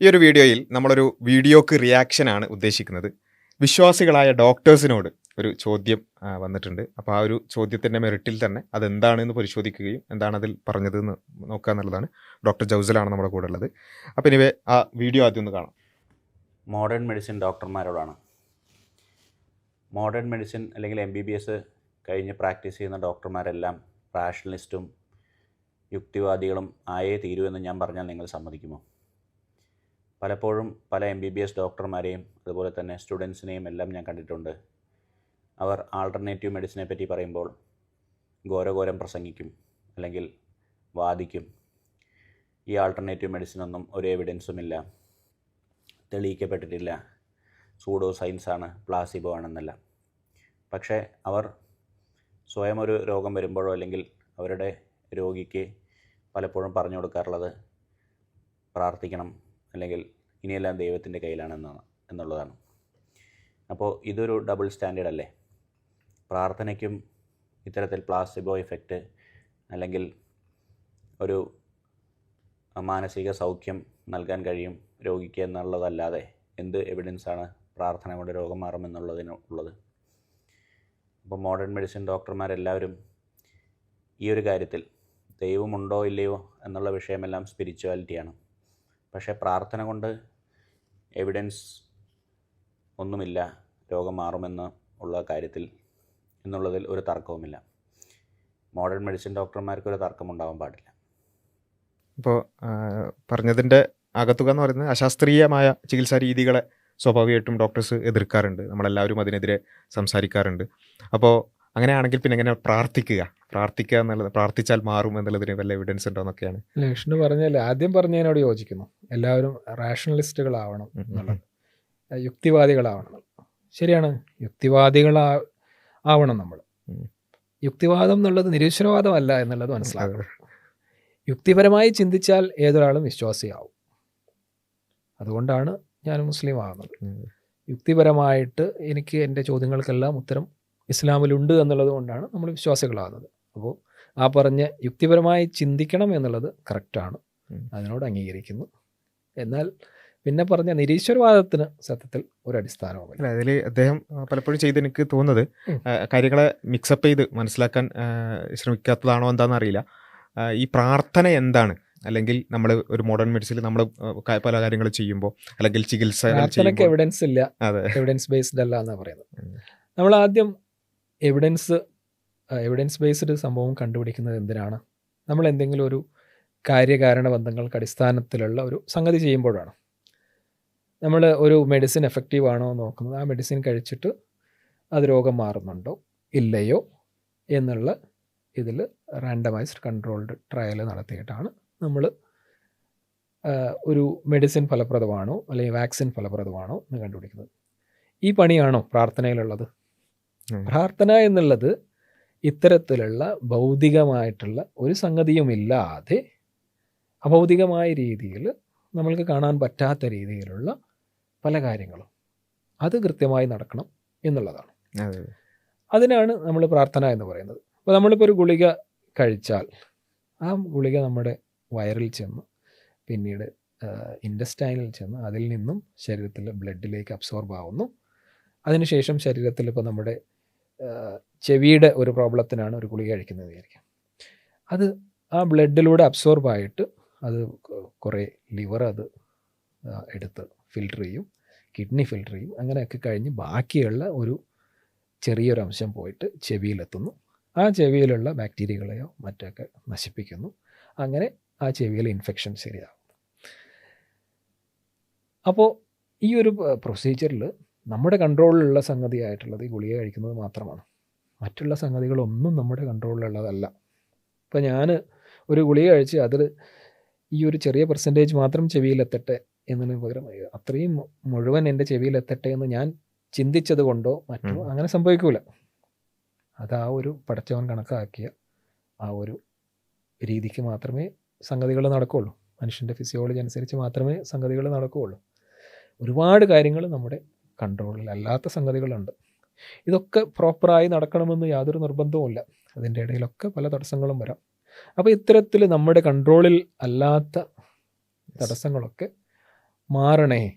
ഈ ഒരു വീഡിയോയിൽ നമ്മളൊരു വീഡിയോക്ക് റിയാക്ഷനാണ് ഉദ്ദേശിക്കുന്നത്. വിശ്വാസികളായ ഡോക്ടേഴ്സിനോട് ഒരു ചോദ്യം വന്നിട്ടുണ്ട്. അപ്പോൾ ആ ഒരു ചോദ്യത്തിന്റെ മെറിറ്റിൽ തന്നെ അതെന്താണെന്ന് പരിശോധിക്കുകയും എന്താണ് അതിൽ പറഞ്ഞതെന്ന് നോക്കുക എന്നുള്ളതാണ് ഡോക്ടർ ജൗസലാണ് നമ്മുടെ കൂടെ ഉള്ളത്. അപ്പോൾ ഇനിവേ ആ വീഡിയോ ആദ്യം ഒന്ന് കാണാം. മോഡേൺ മെഡിസിൻ ഡോക്ടർമാരോടാണ് മോഡേൺ മെഡിസിൻ അല്ലെങ്കിൽ എം ബി ബി എസ് കഴിഞ്ഞ് പ്രാക്ടീസ് ചെയ്യുന്ന ഡോക്ടർമാരെല്ലാം റാഷണലിസ്റ്റും യുക്തിവാദികളും ആയേ തീരൂ എന്ന് ഞാൻ പറഞ്ഞാൽ നിങ്ങൾ സമ്മതിക്കുമോ? പലപ്പോഴും പല എം ബി ബി എസ് ഡോക്ടർമാരെയും അതുപോലെ തന്നെ സ്റ്റുഡൻസിനെയും എല്ലാം ഞാൻ കണ്ടിട്ടുണ്ട്. അവർ ആൾട്ടർനേറ്റീവ് മെഡിസിനെ പറ്റി പറയുമ്പോൾ ഘോരഘോരം പ്രസംഗിക്കും അല്ലെങ്കിൽ വാദിക്കും. ഈ ആൾട്ടർനേറ്റീവ് മെഡിസിനൊന്നും ഒരു എവിഡൻസും ഇല്ല തെളിയിക്കപ്പെട്ടിട്ടില്ല. Pseudo സയൻസാണ് placebo ആണെന്നല്ല. പക്ഷേ അവർ സ്വയം ഒരു രോഗം വരുമ്പോഴോ അല്ലെങ്കിൽ അവരുടെ രോഗിക്ക് പലപ്പോഴും പറഞ്ഞു കൊടുക്കാറുള്ളത് പ്രാർത്ഥിക്കണം അല്ലെങ്കിൽ ഇനിയെല്ലാം ദൈവത്തിന്റെ കയ്യിലാണെന്നാണ് എന്നുള്ളതാണ്. അപ്പോൾ ഇതൊരു ഡബിൾ സ്റ്റാൻഡേർഡ് അല്ലേ? പ്രാർത്ഥനയ്ക്കും ഇത്തരത്തിൽ പ്ലാസിബോ ഇഫക്റ്റ് അല്ലെങ്കിൽ ഒരു മാനസിക സൗഖ്യം നൽകാൻ കഴിയും രോഗിക്ക് എന്നുള്ളതല്ലാതെ എന്ത് എവിഡൻസാണ് പ്രാർത്ഥന കൊണ്ട് രോഗം മാറുമെന്നുള്ളതിന് ഉള്ളത്? അപ്പോൾ മോഡേൺ മെഡിസിൻ ഡോക്ടർമാരെല്ലാവരും ഈ ഒരു കാര്യത്തിൽ ദൈവമുണ്ടോ ഇല്ലയോ എന്നുള്ള വിഷയമെല്ലാം സ്പിരിച്വാലിറ്റിയാണ് പക്ഷേ പ്രാർത്ഥന കൊണ്ട് എവിഡൻസ് ഒന്നുമില്ല രോഗം മാറുമെന്ന് ഉള്ള കാര്യത്തിൽ എന്നുള്ളതിൽ ഒരു തർക്കവുമില്ല. മോഡേൺ മെഡിസിൻ ഡോക്ടർമാർക്ക് ഒരു തർക്കമുണ്ടാവാൻ പാടില്ല. ഇപ്പോൾ പറഞ്ഞതിന്റെ അകത്തുക എന്ന് പറയുന്നത് അശാസ്ത്രീയമായ ചികിത്സാ രീതികളെ സ്വാഭാവികമായിട്ടും ഡോക്ടേഴ്സ് എതിർക്കാറുണ്ട്. നമ്മളെല്ലാവരും അതിനെതിരെ സംസാരിക്കാറുണ്ട്. അപ്പോൾ അങ്ങനെയാണെങ്കിൽ പിന്നെ എങ്ങനെ പ്രാർത്ഥിക്കുക? പ്രാർത്ഥിക്കുക എന്നുള്ളത് പ്രാർത്ഥിച്ചാൽ മാറും എന്നുള്ളതിന് വല്ല എവിഡൻസ് ഉണ്ടോ എന്നൊക്കെയാണ്. ലക്ഷ്മണ് പറഞ്ഞാൽ ആദ്യം പറഞ്ഞതിനോട് യോജിക്കുന്നു. എല്ലാവരും റാഷണലിസ്റ്റുകളാവണം എന്നുള്ളത്. യുക്തിവാദികളാവണം. ശരിയാണ്. യുക്തിവാദികളാ ആവണം നമ്മൾ. യുക്തിവാദം എന്നുള്ളത് നിരീശ്വരവാദമല്ല എന്നുള്ളത് മനസ്സിലാക്കണം. യുക്തിപരമായി ചിന്തിച്ചാൽ ഏതൊരാളും വിശ്വാസിയാവും. അതുകൊണ്ടാണ് ഞാൻ മുസ്ലിം ആകുന്നത് യുക്തിപരമായിട്ട് എനിക്ക് എന്റെ ചോദ്യങ്ങൾക്കെല്ലാം ഉത്തരം ഇസ്ലാമിലുണ്ട് എന്നുള്ളത് കൊണ്ടാണ് നമ്മൾ വിശ്വാസികളാകുന്നത് അപ്പോൾ ആ പറഞ്ഞ യുക്തിപരമായി ചിന്തിക്കണം എന്നുള്ളത് കറക്റ്റാണ്. അതിനോട് അംഗീകരിക്കുന്നു. എന്നാൽ പിന്നെ പറഞ്ഞ നിരീശ്വരവാദത്തിന് സത്യത്തിൽ ഒരു അടിസ്ഥാനവുമില്ല. അതിൽ അദ്ദേഹം പലപ്പോഴും ചെയ്ത് എനിക്ക് തോന്നുന്നത് കാര്യങ്ങളെ മിക്സപ്പ് ചെയ്ത് മനസ്സിലാക്കാൻ ശ്രമിക്കാത്തതാണോ എന്താണെന്ന് അറിയില്ല. ഈ പ്രാർത്ഥന എന്താണ്? അല്ലെങ്കിൽ നമ്മൾ ഒരു മോഡേൺ മെഡിസിൽ നമ്മൾ പല കാര്യങ്ങൾ ചെയ്യുമ്പോൾ അല്ലെങ്കിൽ ചികിത്സ എവിഡൻസ് ഇല്ല. എവിഡൻസ് ബേസ്ഡ് അല്ല എന്നാണ് പറയുന്നത്. നമ്മൾ ആദ്യം എവിഡൻസ് എവിഡൻസ് ബേസ്ഡ് സംഭവം കണ്ടുപിടിക്കുന്നത് എന്തിനാണ്? നമ്മൾ എന്തെങ്കിലും ഒരു കാര്യകാരണ ബന്ധങ്ങൾക്ക് അടിസ്ഥാനത്തിലുള്ള ഒരു സംഗതി ചെയ്യുമ്പോഴാണ്. നമ്മൾ ഒരു മെഡിസിൻ എഫക്റ്റീവ് ആണോ നോക്കുന്നത്. ആ മെഡിസിൻ കഴിച്ചിട്ട് അത് രോഗം മാറുന്നുണ്ടോ? ഇല്ലയോ? എന്നുള്ള ഇതിൽ റാൻഡമൈസ്ഡ് കൺട്രോൾഡ് ട്രയൽ നടത്തിയിട്ടാണ് നമ്മൾ ഒരു മെഡിസിൻ ഫലപ്രദമാണോ അല്ലെങ്കിൽ വാക്സിൻ ഫലപ്രദമാണോ എന്ന് കണ്ടുപിടിക്കുന്നത്. ഈ പണിയാണോ പ്രാർത്ഥനയിലുള്ളത്. പ്രാർത്ഥന എന്നുള്ളത് ഇത്തരത്തിലുള്ള ഭൗതികമായിട്ടുള്ള ഒരു സംഗതിയുമില്ലാതെ അഭൗതികമായ രീതിയിൽ നമ്മൾക്ക് കാണാൻ പറ്റാത്ത രീതിയിലുള്ള പല കാര്യങ്ങളും അത് കൃത്യമായി നടക്കണം എന്നുള്ളതാണ്. അതെ അതിനാണ് നമ്മൾ പ്രാർത്ഥന എന്ന് പറയുന്നത്. അപ്പോൾ നമ്മളിപ്പോൾ ഒരു ഗുളിക കഴിച്ചാൽ ആ ഗുളിക നമ്മുടെ വയറിൽ ചെന്ന് പിന്നീട് ഇൻഡസ്റ്റൈനിൽ ചെന്ന് അതിൽ നിന്നും ശരീരത്തിൽ ബ്ലഡിലേക്ക് അബ്സോർബ് ആവുന്നു. അതിനുശേഷം ശരീരത്തിൽ ഇപ്പോൾ നമ്മുടെ ചെവിയുടെ ഒരു പ്രോബ്ലത്തിനാണ് ഒരു ഗുളിക കഴിക്കുന്നത് വിചാരിക്കാം. അത് ആ ബ്ലഡിലൂടെ അബ്സോർബ് ആയിട്ട് അത് കുറേ ലിവർ അത് എടുത്ത് ഫിൽട്ടർ ചെയ്യും കിഡ്നി ഫിൽട്ടർ ചെയ്യും അങ്ങനെയൊക്കെ കഴിഞ്ഞ് ബാക്കിയുള്ള ഒരു ചെറിയൊരു അംശം പോയിട്ട് ചെവിയിലെത്തുന്നു. ആ ചെവിയിലുള്ള ബാക്ടീരിയകളെയോ മറ്റൊക്കെ നശിപ്പിക്കുന്നു. അങ്ങനെ ആ ചെവിയിലെ ഇൻഫെക്ഷൻ ശരിയാകും അപ്പോൾ ഈ ഒരു പ്രൊസീജിയറിൽ നമ്മുടെ കൺട്രോളിലുള്ള സംഗതിയായിട്ടുള്ളത് ഈ ഗുളിക കഴിക്കുന്നത് മാത്രമാണ്. മറ്റുള്ള സംഗതികളൊന്നും നമ്മുടെ കൺട്രോളിലുള്ളതല്ല ഇപ്പോൾ ഞാൻ ഒരു ഗുളിക കഴിച്ച് അതിൽ ഈ ഒരു ചെറിയ പെർസെന്റേജ് മാത്രം ചെവിയിലെത്തട്ടെ എന്നതിന് പകരം അത്രയും മുഴുവൻ എന്റെ ചെവിയിലെത്തട്ടെ എന്ന് ഞാൻ ചിന്തിച്ചത് കൊണ്ടോ മറ്റോ അങ്ങനെ സംഭവിക്കൂല. അത് ആ ഒരു പടച്ചവൻ കണക്കാക്കിയ ആ ഒരു രീതിക്ക് മാത്രമേ സംഗതികൾ നടക്കുകയുള്ളൂ മനുഷ്യന്റെ ഫിസിയോളജി അനുസരിച്ച് മാത്രമേ സംഗതികൾ നടക്കുകയുള്ളൂ ഒരുപാട് കാര്യങ്ങൾ നമ്മുടെ കൺട്രോളിൽ അല്ലാത്ത സംഗതികളുണ്ട്. ഇതൊക്കെ പ്രോപ്പറായി നടക്കണമെന്ന് യാതൊരു നിർബന്ധവുമില്ല. അതിന്റെ ഇടയിലൊക്കെ പല തടസ്സങ്ങളും വരാം. അപ്പോൾ ഇത്തരത്തിൽ നമ്മുടെ കൺട്രോളിൽ അല്ലാത്ത തടസ്സങ്ങളൊക്കെ മാറണേ.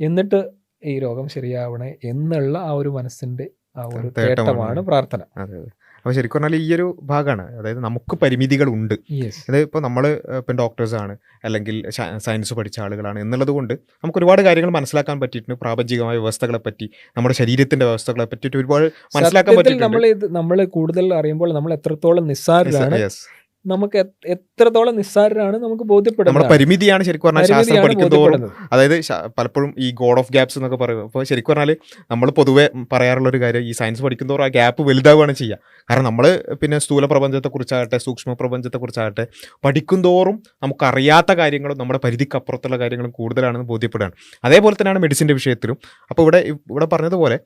എന്നിട്ട് ഈ രോഗം ശരിയാവണേ എന്നുള്ള ആ ഒരു മനസ്സിന്റെ ആ ഒരു തേട്ടമാണ്. പ്രാർത്ഥന. അപ്പോൾ ശരിക്കും പറഞ്ഞാൽ ഈ ഒരു ഭാഗമാണ് അതായത് നമുക്ക് പരിമിതികളുണ്ട്. അത് ഇപ്പോൾ നമ്മൾ ഇപ്പം ഡോക്ടേഴ്സാണ് അല്ലെങ്കിൽ സയൻസ് പഠിച്ച ആളുകളാണ് എന്നുള്ളത് കൊണ്ട് നമുക്ക് ഒരുപാട് കാര്യങ്ങൾ മനസ്സിലാക്കാൻ പറ്റിയിട്ടുണ്ട്. പ്രാപഞ്ചികമായ വ്യവസ്ഥകളെ പറ്റി നമ്മുടെ ശരീരത്തിന്റെ വ്യവസ്ഥകളെ പറ്റിയിട്ട് ഒരുപാട് മനസ്സിലാക്കാൻ പറ്റും നമ്മൾ നമ്മൾ കൂടുതൽ അറിയുമ്പോൾ നമ്മൾ എത്രത്തോളം നിസ്സാരരാണ് Yes. നമുക്ക് എത്രത്തോളം നിസ്സാരരാണ് നമുക്ക് ബോധ്യപ്പെടുന്നത് പരിമിതിയാണ് ശരിക്കും പറഞ്ഞാൽ ശാസ്ത്രം പഠിക്കുന്നതോറും അതായത് പലപ്പോഴും ഈ ഗോഡ് ഓഫ് ഗ്യാപ്സ് എന്നൊക്കെ പറയും അപ്പോൾ ശരിക്കും പറഞ്ഞാൽ നമ്മൾ പൊതുവെ പറയാറുള്ള ഒരു കാര്യം ഈ സയൻസ് പഠിക്കുന്നതോറും ആ ഗ്യാപ്പ് വലുതാവുകയാണ് ചെയ്യുക കാരണം നമ്മൾ പിന്നെ സ്ഥൂല പ്രപഞ്ചത്തെക്കുറിച്ചാകട്ടെ സൂക്ഷ്മ പ്രപഞ്ചത്തെക്കുറിച്ചാകട്ടെ പഠിക്കുന്തോറും നമുക്കറിയാത്ത കാര്യങ്ങളും നമ്മുടെ പരിധിക്കപ്പുറത്തുള്ള കാര്യങ്ങളും കൂടുതലാണെന്ന് ബോധ്യപ്പെടുകയാണ്. അതേപോലെ തന്നെയാണ് മെഡിസിന്റെ വിഷയത്തിലും. അപ്പോൾ ഇവിടെ ഇവിടെ പറഞ്ഞതുപോലെ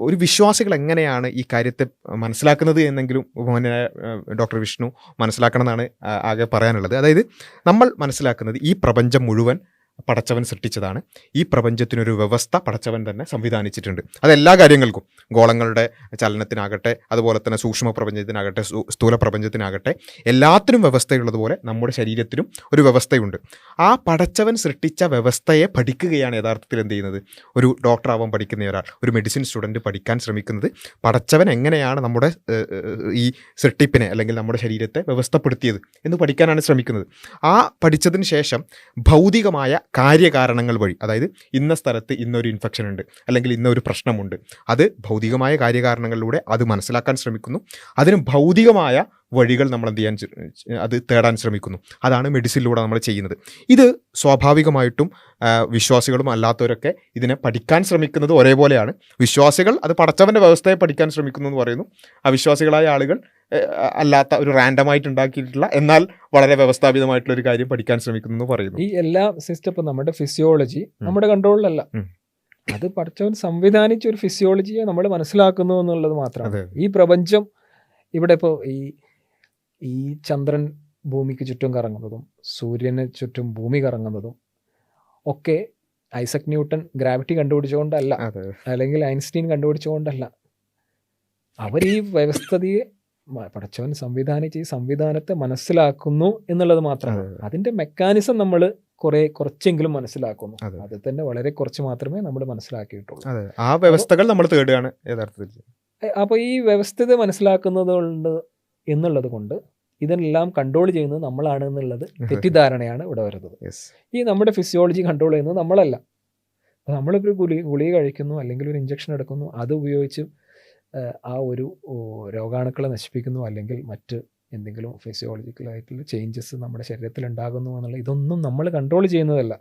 ഒരു വിശ്വാസികൾ എങ്ങനെയാണ് ഈ കാര്യത്തെ മനസ്സിലാക്കുന്നത് എന്നെങ്കിലും ഡോക്ടർ വിഷ്ണു മനസ്സിലാക്കണം എന്നാണ് ആകെ പറയാനുള്ളത്. അതായത് നമ്മൾ മനസ്സിലാക്കുന്നത് ഈ പ്രപഞ്ചം മുഴുവൻ പടച്ചവൻ സൃഷ്ടിച്ചതാണ്. ഈ പ്രപഞ്ചത്തിനൊരു വ്യവസ്ഥ പടച്ചവൻ തന്നെ സംവിധാനിച്ചിട്ടുണ്ട്. അതെല്ലാ കാര്യങ്ങൾക്കും. ഗോളങ്ങളുടെ ചലനത്തിനാകട്ടെ അതുപോലെ തന്നെ സൂക്ഷ്മ പ്രപഞ്ചത്തിനാകട്ടെ സ്ഥൂല പ്രപഞ്ചത്തിനാകട്ടെ എല്ലാത്തിനും വ്യവസ്ഥയുള്ളതുപോലെ നമ്മുടെ ശരീരത്തിനും ഒരു വ്യവസ്ഥയുണ്ട്. ആ പടച്ചവൻ സൃഷ്ടിച്ച വ്യവസ്ഥയെ പഠിക്കുകയാണ് യഥാർത്ഥത്തിൽ എന്ത് ചെയ്യുന്നത്? ഒരു ഡോക്ടറാവാൻ പഠിക്കുന്ന ഒരാൾ ഒരു മെഡിസിൻ സ്റ്റുഡന്റ് പഠിക്കാൻ ശ്രമിക്കുന്നത് പടച്ചവൻ എങ്ങനെയാണ് നമ്മുടെ ഈ സൃഷ്ടിപ്പിനെ അല്ലെങ്കിൽ നമ്മുടെ ശരീരത്തെ വ്യവസ്ഥപ്പെടുത്തിയത് എന്ന് പഠിക്കാനാണ് ശ്രമിക്കുന്നത്. ആ പഠിച്ചതിന് ശേഷം ഭൗതികമായ കാര്യകാരണങ്ങൾ വഴി അതായത് ഇന്ന സ്ഥലത്ത് ഇന്നൊരു ഇൻഫെക്ഷൻ ഉണ്ട് അല്ലെങ്കിൽ ഇന്നൊരു പ്രശ്നമുണ്ട് അത് ഭൗതികമായ കാര്യകാരണങ്ങളിലൂടെ അത് മനസ്സിലാക്കാൻ ശ്രമിക്കുന്നു. അതിന് ഭൗതികമായ വഴികൾ നമ്മൾ എന്ത് ചെയ്യാൻ അത് തേടാൻ ശ്രമിക്കുന്നു. അതാണ് മെഡിസിനിലൂടെ നമ്മൾ ചെയ്യുന്നത്. ഇത് സ്വാഭാവികമായിട്ടും വിശ്വാസികളും അല്ലാത്തവരൊക്കെ ഇതിനെ പഠിക്കാൻ ശ്രമിക്കുന്നത് ഒരേപോലെയാണ്. വിശ്വാസികൾ അത് പടച്ചവന്റെ വ്യവസ്ഥയെ പഠിക്കാൻ ശ്രമിക്കുന്നു എന്ന് പറയുന്നു. അവിശ്വാസികളായ ആളുകൾ അല്ലാത്ത ഒരു റാൻഡമായിട്ട് ഉണ്ടാക്കിയിട്ടുള്ള എന്നാൽ വളരെ വ്യവസ്ഥാപിതമായിട്ടുള്ള ഒരു കാര്യം പഠിക്കാൻ ശ്രമിക്കുന്നു എന്ന് പറയുന്നു. ഈ എല്ലാ സിസ്റ്റം നമ്മുടെ ഫിസിയോളജി നമ്മുടെ കൺട്രോളിലല്ല. അത് പഠിച്ചവൻ സംവിധാനിച്ച ഒരു ഫിസിയോളജിയെ നമ്മൾ മനസ്സിലാക്കുന്നു എന്നുള്ളത് മാത്രമാണ്. ഈ പ്രപഞ്ചം ഇവിടെ ഇപ്പോൾ ഈ ഈ ചന്ദ്രൻ ഭൂമിക്ക് ചുറ്റും കറങ്ങുന്നതും സൂര്യന് ചുറ്റും ഭൂമി കറങ്ങുന്നതും ഒക്കെ ഐസക് ന്യൂട്ടൺ ഗ്രാവിറ്റി കണ്ടുപിടിച്ചുകൊണ്ടല്ല. അല്ലെങ്കിൽ ഐൻസ്റ്റീൻ കണ്ടുപിടിച്ചുകൊണ്ടല്ല. അവർ ഈ വ്യവസ്ഥതയെ പടച്ചവൻ സംവിധാനിച്ച് ഈ സംവിധാനത്തെ മനസ്സിലാക്കുന്നു എന്നുള്ളത് മാത്രമാണ്. അതെ. അതിന്റെ മെക്കാനിസം നമ്മൾ കുറെ കുറച്ചെങ്കിലും മനസ്സിലാക്കുന്നു. അതെ. തന്നെ വളരെ കുറച്ച് മാത്രമേ നമ്മൾ മനസ്സിലാക്കിയിട്ടുള്ളൂ. ആ വ്യവസ്ഥകൾ നമ്മൾ തേടുകയാണ് യഥാർത്ഥത്തിൽ. അപ്പോൾ ഈ വ്യവസ്ഥിത മനസ്സിലാക്കുന്നത് കൊണ്ട് എന്നുള്ളത് കൊണ്ട് ഇതെല്ലാം കൺട്രോൾ ചെയ്യുന്നത് നമ്മളാണ് എന്നുള്ളത് തെറ്റിദ്ധാരണയാണ് ഇവിടെ വരുന്നത്. ഈ നമ്മുടെ ഫിസിയോളജി കൺട്രോൾ ചെയ്യുന്നത് നമ്മളല്ല. നമ്മളിപ്പോൾ ഒരു ഗുളിക കഴിക്കുന്നു അല്ലെങ്കിൽ ഒരു ഇഞ്ചക്ഷൻ എടുക്കുന്നു അത് ഉപയോഗിച്ച് ആ, ഒരു രോഗാണുക്കളെ നശിപ്പിക്കുന്നു അല്ലെങ്കിൽ മറ്റ് എന്തെങ്കിലും ഫിസിയോളജിക്കലായിട്ടുള്ള ചേഞ്ചസ് നമ്മുടെ ശരീരത്തിൽ ഉണ്ടാകുന്നു എന്നുള്ള ഇതൊന്നും നമ്മൾ കൺട്രോൾ ചെയ്യുന്നതല്ല.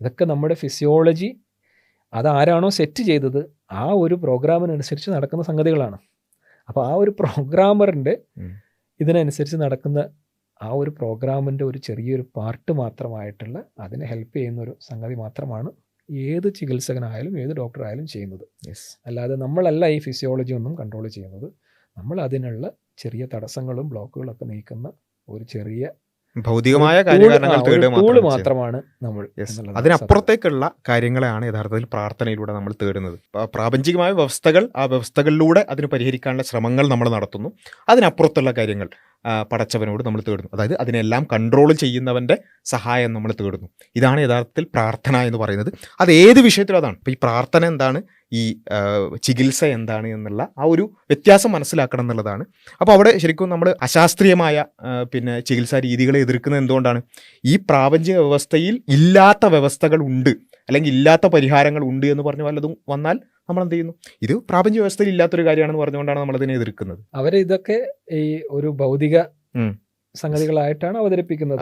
ഇതൊക്കെ നമ്മുടെ ഫിസിയോളജി അതാരാണോ സെറ്റ് ചെയ്തത് ആ ഒരു പ്രോഗ്രാമിനനുസരിച്ച് നടക്കുന്ന സംഗതികളാണ്. അപ്പോൾ ആ ഒരു പ്രോഗ്രാമറിന്റെ ഇതിനനുസരിച്ച് നടക്കുന്ന ആ ഒരു പ്രോഗ്രാമിന്റെ ഒരു ചെറിയൊരു പാർട്ട് മാത്രമായിട്ടുള്ള അതിനെ ഹെൽപ്പ് ചെയ്യുന്ന ഒരു സംഗതി മാത്രമാണ് ഏത് ചികിത്സകനായാലും ഏത് ഡോക്ടറായാലും ചെയ്യുന്നത്. യെസ് അല്ലാതെ നമ്മളല്ല ഈ ഫിസിയോളജി ഒന്നും കൺട്രോൾ ചെയ്യുന്നത്. നമ്മൾ അതിനുള്ള ചെറിയ തടസ്സങ്ങളും ബ്ലോക്കുകളൊക്കെ നീക്കുന്ന ഒരു ചെറിയ ഭൗതികമായ ടൂൾ മാത്രമാണ് നമ്മൾ അതിനപ്പുറത്തേക്കുള്ള കാര്യങ്ങളാണ് യഥാർത്ഥത്തിൽ പ്രാർത്ഥനയിലൂടെ നമ്മൾ തേടുന്നത്. പ്രാപഞ്ചികമായ വ്യവസ്ഥകൾ ആ വ്യവസ്ഥകളിലൂടെ അതിന് പരിഹരിക്കാനുള്ള ശ്രമങ്ങൾ നമ്മൾ നടത്തുന്നു. അതിനപ്പുറത്തുള്ള കാര്യങ്ങൾ പടച്ചവനോട് നമ്മൾ തേടുന്നു. അതായത് അതിനെല്ലാം കൺട്രോൾ ചെയ്യുന്നവന്റെ സഹായം നമ്മൾ തേടുന്നു. ഇതാണ് യഥാർത്ഥത്തിൽ പ്രാർത്ഥന എന്ന് പറയുന്നത്. അത് ഏത് വിഷയത്തിലും അതാണ്. ഇപ്പോൾ ഈ പ്രാർത്ഥന എന്താണ്? ഈ ചികിത്സ എന്താണ് എന്നുള്ള ആ ഒരു വ്യത്യാസം മനസ്സിലാക്കണം എന്നുള്ളതാണ്. അപ്പോൾ അവിടെ ശരിക്കും നമ്മൾ അശാസ്ത്രീയമായ പിന്നെ ചികിത്സാ രീതികളെ എതിർക്കുന്നത് എന്തുകൊണ്ടാണ്? ഈ പ്രാപഞ്ചിക വ്യവസ്ഥയിൽ ഇല്ലാത്ത വ്യവസ്ഥകൾ ഉണ്ട് അല്ലെങ്കിൽ ഇല്ലാത്ത പരിഹാരങ്ങൾ ഉണ്ട് എന്ന് പറഞ്ഞ് വല്ലതും വന്നാൽ നമ്മൾ എന്ത് ചെയ്യുന്നു? ഇത് പ്രാപഞ്ചിക വ്യവസ്ഥയിൽ ഇല്ലാത്തൊരു കാര്യമാണെന്ന് പറഞ്ഞുകൊണ്ടാണ് നമ്മൾ അതിനെ എതിർക്കുന്നത്. അവർ ഇതൊക്കെ ഈ ഒരു ഭൗതിക. സംഗതികളായിട്ടാണ് അവതരിപ്പിക്കുന്നത്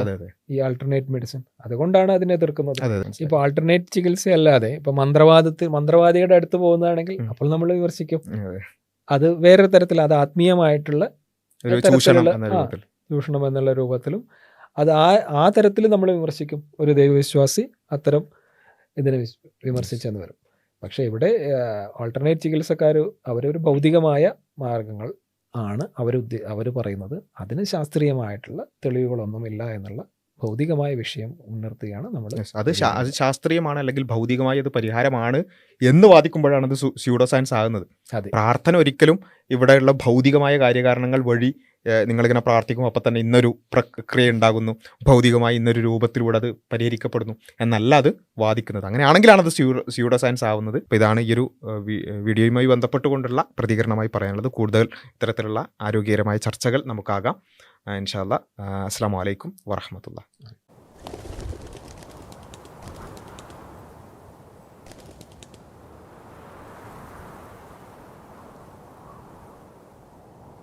ഈ ആൾട്ടർനേറ്റ് മെഡിസിൻ അതുകൊണ്ടാണ് അതിനെ എതിർക്കുന്നത്. ഇപ്പൊ ആൾട്ടർനേറ്റ് ചികിത്സ അല്ലാതെ ഇപ്പൊ മന്ത്രവാദത്തിൽ മന്ത്രവാദിയുടെ അടുത്ത് പോകുന്നതാണെങ്കിൽ അപ്പോൾ നമ്മൾ വിമർശിക്കും. അതെ. വേറെ തരത്തിൽ അത് ആത്മീയമായിട്ടുള്ള ചൂഷണം എന്നുള്ള രൂപത്തിലും അത് ആ ആ തരത്തിൽ നമ്മൾ വിമർശിക്കും. ഒരു ദൈവവിശ്വാസി അത്തരം ഇതിനെ വിമർശിച്ചെന്ന് വരും. പക്ഷേ ഇവിടെ ആൾട്ടർനേറ്റ് ചികിത്സക്കാർ അവരൊരു ഭൗതികമായ മാർഗങ്ങൾ ആണ് അവർ അവർ പറയുന്നത്. അതിന് ശാസ്ത്രീയമായിട്ടുള്ള തെളിവുകളൊന്നുമില്ല എന്നുള്ള ഭൗതികമായ വിഷയം ഉണർത്തുകയാണ് നമ്മൾ അത് അത് ശാസ്ത്രീയമാണ് അല്ലെങ്കിൽ ഭൗതികമായി അത് പരിഹാരമാണ് എന്ന് വാദിക്കുമ്പോഴാണ് അത് സ്യൂഡോ സയൻസ് ആകുന്നത്. പ്രാർത്ഥന ഒരിക്കലും ഇവിടെയുള്ള ഭൗതികമായ കാര്യകാരണങ്ങൾ വഴി നിങ്ങളിങ്ങനെ പ്രാർത്ഥിക്കുമ്പോൾ അപ്പം തന്നെ ഇന്നൊരു പ്രക്രിയ ഉണ്ടാകുന്നു. ഭൗതികമായി ഇന്നൊരു രൂപത്തിലൂടെ അത് പരിഹരിക്കപ്പെടുന്നു. എന്നല്ല അത് വാദിക്കുന്നത്. അങ്ങനെയാണെങ്കിലാണ് അത് സ്യൂഡോ സയൻസ് ആവുന്നത്. അപ്പോൾ ഇതാണ് ഈ ഒരു വീഡിയോയുമായി ബന്ധപ്പെട്ടുകൊണ്ടുള്ള പ്രതികരണമായി പറയാനുള്ളത്. കൂടുതൽ ഇത്തരത്തിലുള്ള ആരോഗ്യകരമായ ചർച്ചകൾ നമുക്കാകാം. ഇൻഷാല്ല അസ്സാം വലൈക്കും വറഹമത്തുള്ള